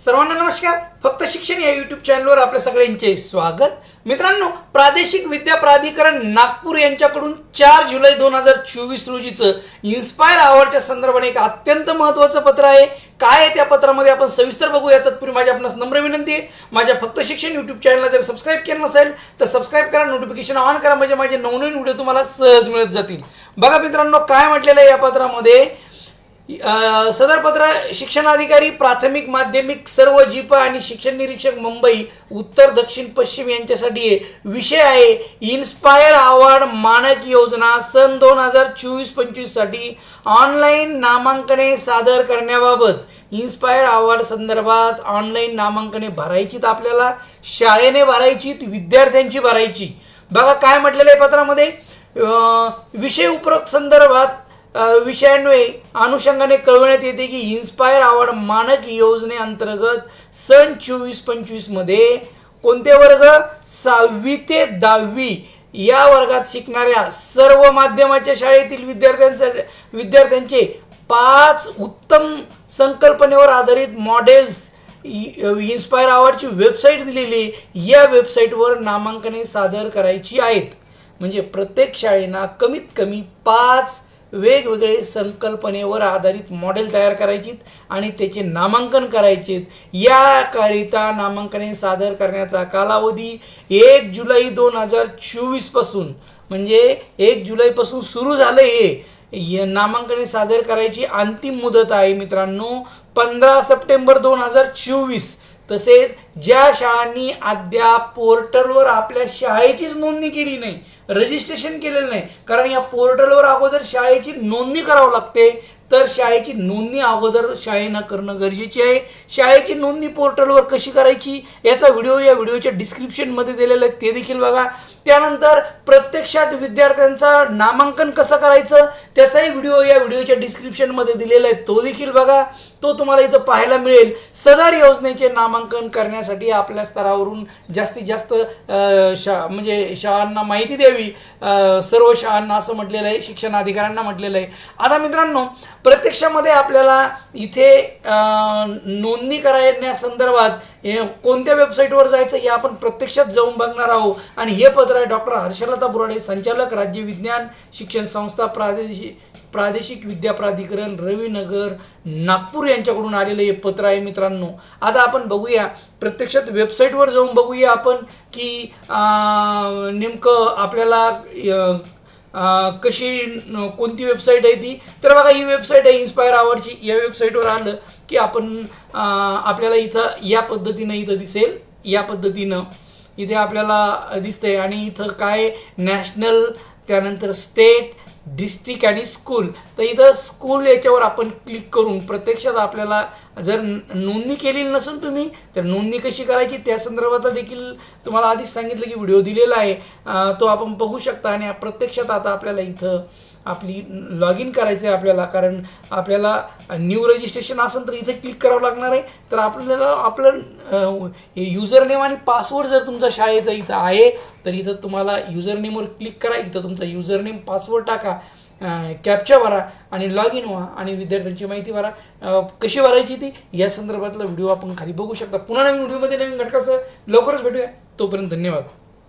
सर्वांना नमस्कार. फक्त शिक्षण या युट्यूब चॅनलवर आपल्या सगळ्यांचे स्वागत. मित्रांनो प्रादेशिक विद्या प्राधिकरण नागपूर यांच्याकडून चार जुलै दोन हजार चोवीस रोजीचं इन्स्पायर अवॉर्डच्या संदर्भाने एक अत्यंत महत्त्वाचं पत्र आहे. काय आहे त्या पत्रामध्ये आपण सविस्तर बघूया. तत्पूर्वी माझ्या आपणास नम्र विनंती आहे. माझ्या फक्त शिक्षण यूट्यूब चॅनलला जर सबस्क्राईब केलं नसेल तर सबस्क्राईब करा नोटिफिकेशन ऑन करा. म्हणजे माझे नवनवीन व्हिडिओ तुम्हाला सहज मिळत जातील. बघा मित्रांनो काय म्हटलेलं आहे या पत्रामध्ये? सदर पत्र शिक्षणाधिकारी प्राथमिक माध्यमिक सर्व जीप आणि शिक्षण निरीक्षक मुंबई उत्तर दक्षिण पश्चिम यांच्यासाठी विषय आहे. इन्स्पायर अवॉर्ड मानक योजना सन दोन हजार चोवीस पंचवीससाठी ऑनलाईन नामांकने सादर करण्याबाबत. इन्स्पायर अवॉर्ड संदर्भात ऑनलाईन नामांकने भरायचीत आपल्याला शाळेने भरायचीत विद्यार्थ्यांची भरायची बघा काय म्हटलेलं आहे पत्रामध्ये? विषय उपरोक्त संदर्भात विषयांवे अनुषंगाने कळवण्यात येते की इन्स्पायर आवड मानक योजनेअंतर्गत सन चोवीस पंचवीसमध्ये कोणते वर्ग? सहावी ते दहावी या वर्गात शिकणाऱ्या सर्व माध्यमाच्या शाळेतील विद्यार्थ्यांसाठी विद्यार्थ्यांचे पाच उत्तम संकल्पनेवर आधारित मॉडेल्स इन्स्पायर अवॉर्डची वेबसाईट दिलेली या वेबसाईटवर नामांकने सादर करायची आहेत. म्हणजे प्रत्येक शाळेना कमीत कमी पाच वेगवेगळे संकल्पनेवर आधारित मॉडेल तयार करायचीत आणि त्याचे नामांकन करायचेत. याकरिता नामांकने सादर करण्याचा कालावधी एक जुलै दोन हजार चोवीसपासून म्हणजे एक जुलैपासून सुरू झालं हे. य- नामांकने सादर करायची अंतिम मुदत आहे मित्रांनो पंधरा सप्टेंबर दोन हजार चोवीस. तसेच ज्या शाळांनी अद्याप पोर्टलवर आपल्या शाळेचीच नोंदणी केली नाही रजिस्ट्रेशन केलेलं नाही कारण या पोर्टलवर अगोदर शाळेची नोंदणी करावं लागते तर शाळेची नोंदणी अगोदर शाळेनं करणं गरजेचे आहे. शाळेची नोंदणी पोर्टलवर कशी करायची याचा व्हिडिओ या व्हिडिओच्या डिस्क्रिप्शनमध्ये दिलेला आहे ते देखील बघा. त्यानंतर प्रत्यक्षात विद्यार्थ्यांचा नामांकन कसं करायचं त्याचाही व्हिडिओ या व्हिडिओच्या डिस्क्रिप्शनमध्ये दिलेला आहे तो देखील बघा. तो तुम्हाला इथं पाहायला मिळेल. सदर योजनेचे नामांकन करण्यासाठी आपल्या स्तरावरून जास्तीत जास्त शा म्हणजे शाळांना माहिती द्यावी. सर्व शाळांना असं म्हटलेलं आहे शिक्षण अधिकाऱ्यांना म्हटलेलं आहे. आता मित्रांनो प्रत्यक्षामध्ये आपल्याला इथे नोंदणी करण्यासंदर्भात कोणत्या वेबसाईटवर जायचं हे आपण प्रत्यक्षात जाऊन बघणार आहोत. आणि हे पत्र आहे डॉक्टर हर्षलता बुराडे संचालक राज्य विज्ञान शिक्षण संस्था प्रादेशिक प्रादेशिक विद्या प्राधिकरण रविनगर नागपूर यांच्याकडून आलेलं हे पत्र आहे मित्रांनो. आता आपण बघूया प्रत्यक्षात वेबसाईटवर जाऊन बघूया आपण की नेमकं आपल्याला कशी कोणती वेबसाईट आहे ती. तर बघा ही वेबसाईट आहे इन्स्पायर आवडची या वेबसाईटवर आलं की आपण आपल्याला इथं या पद्धतीनं इथं दिसेल. या पद्धतीनं इथे आपल्याला दिसतंय. आणि इथं काय नॅशनल त्यानंतर स्टेट डिस्ट्रिक्ट आणि स्कूल तर इथं स्कूल याच्यावर आपण क्लिक करून प्रत्यक्षात आपल्याला जर नोंदणी केलेली नसेल तुम्ही तर नोंदणी कशी करायची त्या संदर्भातला देखील तुम्हाला आधीच सांगितलं की व्हिडिओ दिलेला आहे. तो आपण बघू शकता आणि प्रत्यक्षात आता आपल्याला इथं आपली लॉग इन करायचं आहे आपल्याला कारण आपल्याला न्यू रजिस्ट्रेशन असेल तर इथे क्लिक करावं लागणार आहे. तर आपल्याला आपलं युजर नेम आणि पासवर्ड जर तुमचा शाळेचा इथं आहे तर इथं तुम्हाला युजर नेमवर क्लिक करा. इथं तुमचा युजर नेम पासवर्ड टाका. कॅप्चा भरा आणि लॉग इन व्हा आणि विद्यार्थ्यांची माहिती भरा. कशी भरायची ती? या संदर्भातला व्हिडिओ आपण खाली बघू शकता. पुन्हा नवीन व्हिडिओमध्ये नवीन घटकासह लवकरच भेटूया. तोपर्यंत धन्यवाद.